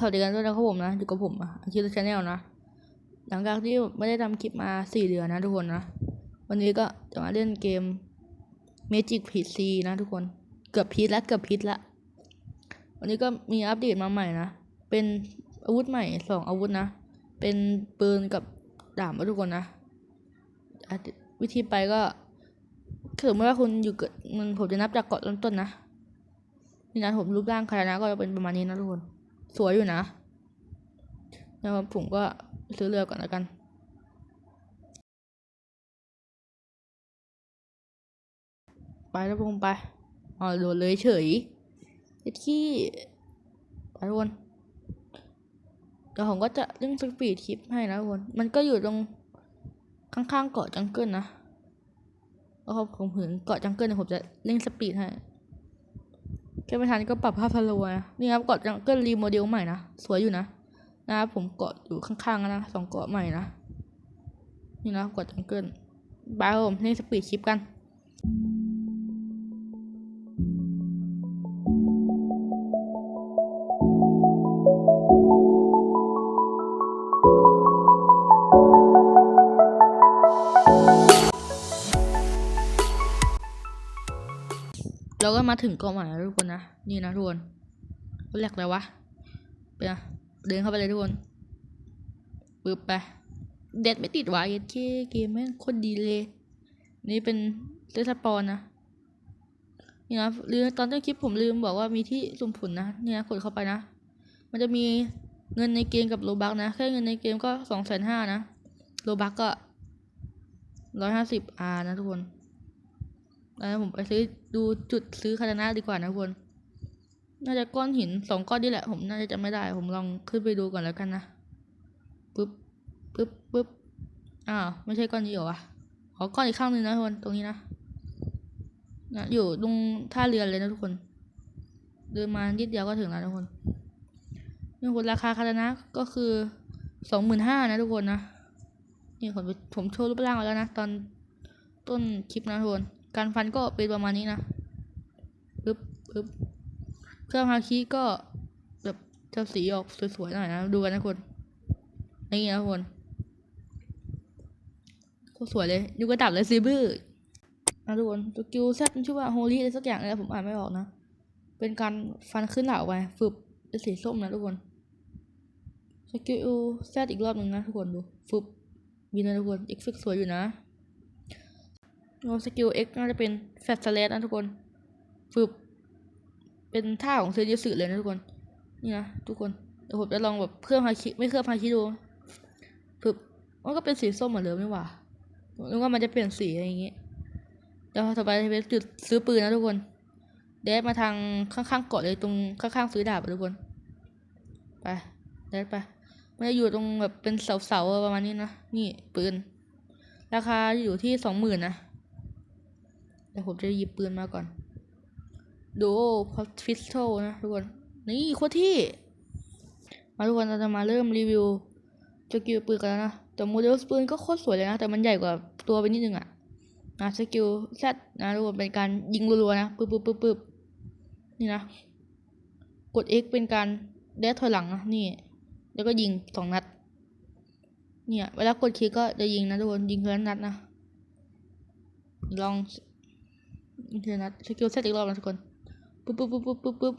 สวัสดีกันด้วยนะครับผมนะอยู่กับผมอะคิดชาแนลนะ หลังจากที่ไม่ได้ทำคลิปมาสี่เดือนนะทุกคนนะ วันนี้ก็จะมาเล่นเกม Magic PC นะทุกคน เกือบพีทแล้วเกือบพีทละวันนี้ก็มีอัปเดตมาใหม่นะ เป็นอาวุธใหม่สองอาวุธนะ เป็นปืนกับดาบนะทุกคนนะ วิธีไปก็ถ้าสมมติว่าคุณอยู่เกิดมันผมจะนับจากเกาะเริ่มต้นนะ นี่นะผมรูปร่างคารานะก็จะเป็นประมาณนี้นะทุกคน สวยอยู่นะนะครับผมก็ซื้อเรือก่อนแล้วกันไปแล้วพงไปอ๋อโดดเลยเฉยไอ้ที่ไปทุกคนเดี๋ยวผมก็จะเล่นสปีดคลิปให้นะทุกคนมันก็อยู่ตรงข้างๆเกาะจังเกิลนะแล้วพอผมถึงเกาะจังเกิลเนี่ยผมจะเล่นสปีดให้ แค่ไม่ทันก็ปรับภาพสโลว์นะนี่ครับเกาะจังเกิลรีโมเดลใหม่นะสวยอยู่นะนะครับผมเกาะอยู่ข้างๆนะสองเกาะใหม่นะนี่นะเกาะจังเกิลบายผมเล่นสปีดคลิปกัน เราก็มาถึงเกาะใหม่แล้วทุกคนนะ นี่นะทุกคนแรกเลยวะไปนะเดินเข้าไปเลยทุกคนปึ๊บไป เด็ดไม่ติดวะเย็ดเคเกมแม่งโคตรดีเลย นี่เป็นเซตสปอนนะนี่นะลืมตอนต้นคลิปผมลืมบอกว่ามีที่สุ่มผลนะนี่นะกดเข้าไปนะ มันจะมีเงินในเกมกับโลบักนะ แค่เงินในเกมก็สองแสนห้านะ โลบักก็ร้อยห้าสิบอาร์นะทุกคน แล้วผมไปซื้อดูจุดซื้อคาตานะดีกว่านะทุกคน น่าจะก้อนหินสองก้อนนี่แหละ ผมน่าจะจำไม่ได้ ผมลองขึ้นไปดูก่อนแล้วกันนะปึ๊บปึ๊บปึ๊บอ้าวไม่ใช่ก้อนนี้เหรอวะขอก้อนอีกข้างหนึ่งนะทุกคนตรงนี้นะนะอยู่ตรงท่าเรือเลยนะทุกคนเดินมานิดเดียวก็ถึงแล้วทุกคนนี่คนราคาคาตานะก็คือสองหมื่นห้านะทุกคนนะนี่ผมผมโชว์รูปร่างไว้แล้วนะ ตอนต้นคลิปนะทุกคน การฟันก็เป็นประมาณนี้นะปึ๊บปึ๊บเครื่องฮาคิก็แบบจะสีออกสวยๆหน่อยนะ ดูกันนะทุกคนนี่นะทุกคนโคตรสวยเลยดูกระดับเลยซีบื้อนะทุกคนตัวกิวแซดชื่อว่าโฮลี่อะไรสักอย่างเลยผมอ่านไม่ออกนะ เป็นการฟันขึ้นเหล่าไปฝึบเป็นสีส้มนะทุกคนสกิลแซดอีกรอบหนึ่งนะทุกคนดูฝึบมีนะทุกคนเอ็กซ์สวยอยู่นะ โนสกิล X น่าจะเป็นแฟตสเลสนะทุกคนฝึบเป็นท่าของเซนยูสึเลยนะทุกคน นี่นะทุกคน เดี๋ยวผมจะลองแบบเครื่องฮาคิไม่เครื่องฮาคิดูฝึบมันก็เป็นสีส้มเหมือนเดิมไม่หว่านึกว่ามันจะเปลี่ยนสีอะไรอย่างงี้เดี๋ยวต่อไปจะเป็นจุดซื้อปืนนะทุกคน เดดมาทางข้างๆเกาะเลยตรงข้างๆซื้อดาบอะทุกคน ไป เดดไป มันจะอยู่ตรงแบบเป็นเสาๆประมาณนี้นะ นี่ปืน ราคาอยู่ที่สองหมื่นนะ เดี๋ยวผมจะหยิบปืนมาก่อนดูพอฟิสโตนะทุกคน นี่โคตรที่ มาทุกคนเราจะมาเริ่มรีวิวสกิลปืนกันแล้วนะ แต่โมเดลปืนก็โคตรสวยเลยนะ แต่มันใหญ่กว่าตัวไปนิดนึงอะนะสกิลแซดนะทุกคนเป็นการยิงรัวๆนะปึ๊บปึ๊บปึ๊บปึ๊บนี่นะ กด X เป็นการเดสถอยหลังนะนี่ แล้วก็ยิงสองนัด เนี่ย เวลากดคลิกก็จะยิงนะทุกคนยิงเพื่อนนัดนะ ลอง อินเทอร์เน็ตสกิลเซตอีกรอบนะทุกคนปุ๊บปุ๊บปุ๊บปุ๊บปุ๊บปุ๊บ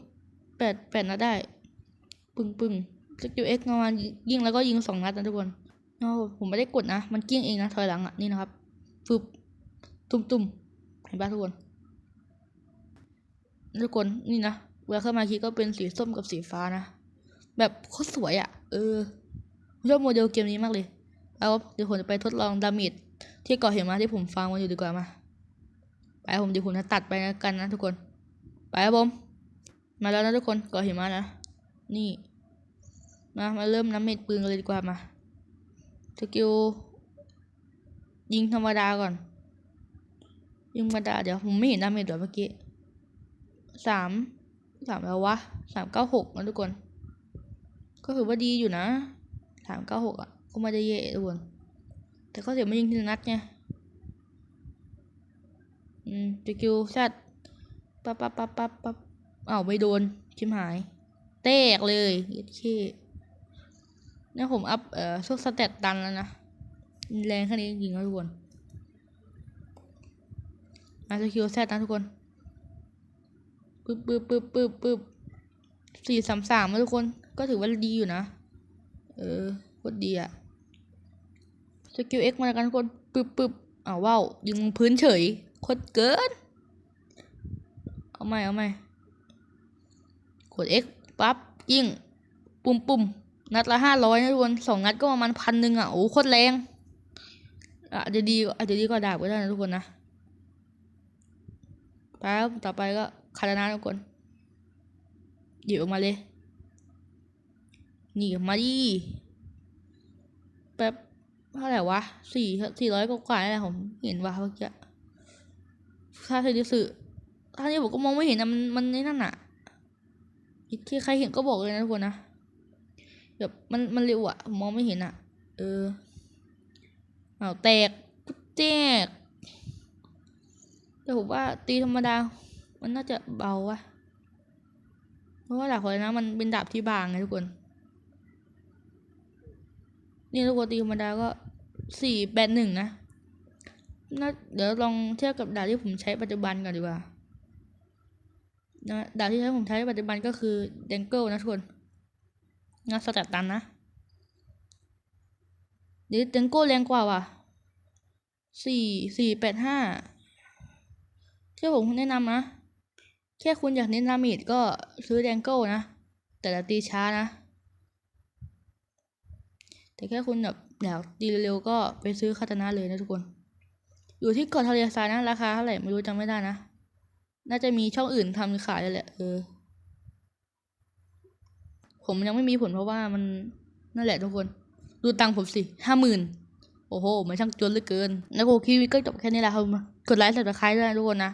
แปดแปดนัดได้ ปึ้งปึ้งสกิลเอ็กประมาณยิงแล้วก็ยิงสองนัดนะทุกคนโอ้ผมไม่ได้กดนะ มันกิ้งเองนะถอยหลังอะนี่นะครับฟึบตุ้มตุ้มเห็นปะทุกคนทุกคนนี่นะเวลาเข้ามาคีก็เป็นสีส้มกับสีฟ้านะ แบบโคตรสวยอะ เออผมชอบโมเดลเกมนี้มากเลยแล้วเดี๋ยวผมจะไปทดลองดาเมจที่กาะเห็นมาที่ผมฟังมาอยู่ดีกว่ามา ไปผมเดี๋ยวผมจะตัดไปกันนะทุกคน ไปครับผม มาแล้วนะทุกคนก่อหิมะนะ นี่ มา มาเริ่มน้ำเม็ดปืนกันเลยดีกว่ามาสกิลยิงธรรมดาก่อน ยิงธรรมดาเดี๋ยวผมไม่เห็นดาเมจเดี๋ยวเมื่อกี้สามสามแล้ววะสามเก้าหกนะทุกคน ก็ถือว่าดีอยู่นะสามเก้าหกอะ ก็ไม่ได้เยอะทุกคนแต่ก็เสียไม่ยิงทีละนัดไง อืมสกิลแซดปั๊บปั๊บปั๊บปั๊บปั๊บอ้าวไม่โดนชิมหาย แตกเลยเย็ดเคเนี่ยผมอัพเอ่อช่วงสเตตตันแล้วนะ แรงแค่นี้จริงๆนะทุกคนมาสกิลแซดนะทุกคนปึ๊บปึ๊บปึ๊บปึ๊บปึ๊บสี่สามสามนะทุกคน ก็ถือว่าดีอยู่นะ เออโคตรดีอะสกิลเอ็กมาแล้วกันทุกคนปึ๊บปึ๊บอ้าวว้าวยิงพื้นเฉย โคตรเกิน เอาใหม่ เอาใหม่ กด X ปั๊บยิงปุ่มปุ่มนัดละห้าร้อยนะทุกคนสองนัดก็ประมาณพันหนึ่งอะ โอ้โคตรแรงอาจจะดีอาจจะดีกว่าดาบก็ได้นะทุกคนนะไปครับต่อไปก็คารานาทุกคนหยิบออกมาเลยหยิบออกมาดิแป๊บเท่าไหร่วะสี่สี่ร้อยกว่าๆนี่แหละผมเห็นว่าเมื่อกี้ ถ้าเธอจะสื่อท่านี้ผมก็มองไม่เห็นนะมันมันในนั่นอะที่ใครเห็นก็บอกเลยนะทุกคนนะแบบมันมันเร็วอะผมมองไม่เห็นอะเออเอาแตกปุ๊บแตกแต่ผมว่าตีธรรมดา มันน่าจะเบาวะเพราะว่าดาบของนะมันเป็นดาบที่บางไงทุกคน นี่ทุกคนตีธรรมดาก็สี่แปดหนึ่งนะ น่าเดี๋ยวลองเทียบกับดาบที่ผมใช้ปัจจุบันก่อนดีกว่านะดาบที่ใช้ผมใช้ปัจจุบันก็คือเดงเกิลนะทุกคนงานสแตตตันนะเดี๋ยวเดงเกิลแรงกว่าว่ะสี่สี่แปดห้าที่ผมแนะนำนะ แค่คุณอยากเน้นดาเมจก็ซื้อแดงเกิลนะ แต่ละตีช้านะ แต่แค่คุณแบบอยากตีเร็วๆก็ไปซื้อคาตานะเลยนะทุกคน อยู่ที่เกาะทะเลทรายนะราคาเท่าไหร่ไม่รู้จำไม่ได้นะ น่าจะมีช่องอื่นทำขายเลยแหละ เออ ผมยังไม่มีผลเพราะว่ามันนั่นแหละทุกคน ดูตังค์ผมสิห้าหมื่นโอ้โห มันช่างจนเหลือเกิน แล้วกูคีวิก็จบแค่นี้แหละครับกดไลค์สับสไครต์ด้วยนะทุกคนนะ